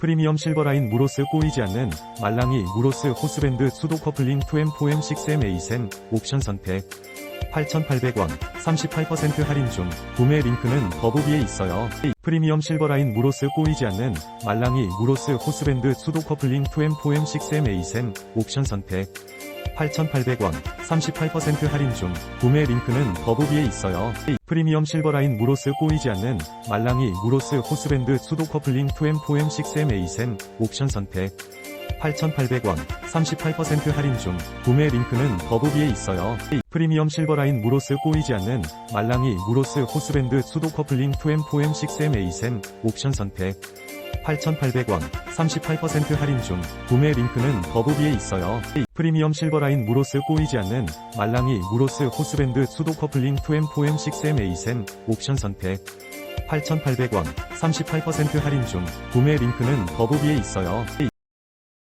프리미엄 실버라인 무로스 꼬이지 않는 말랑이 무로스 호스밴드 수도 커플링 2M4M 6M 8M 옵션 선택 8,800원 38% 할인 중 구매 링크는 더보기에 있어요. 프리미엄 실버라인 무로스 꼬이지 않는 말랑이 무로스 호스밴드 수도 커플링 2M4M 6M 8M 옵션 선택 8,800원 38% 할인 중 구매 링크는 더보기에 있어요. 프리미엄 실버라인 무로스 꼬이지 않는 말랑이 무로스 호스밴드 수도 커플링 2M4M 6M 8M 옵션 선택 8,800원 38% 할인 중 구매 링크는 더보기에 있어요. 프리미엄 실버라인 무로스 꼬이지 않는 말랑이 무로스 호스밴드 수도 커플링 2M4M 6M 8M 옵션 선택 8,800원 38% 할인 중 구매 링크는 더보기에 있어요. 프리미엄 실버라인 무로스 꼬이지 않는 말랑이 무로스 호스밴드 수도 커플링 2M4M 6M 8M 옵션 선택 8,800원 38% 할인 중 구매 링크는 더보기에 있어요.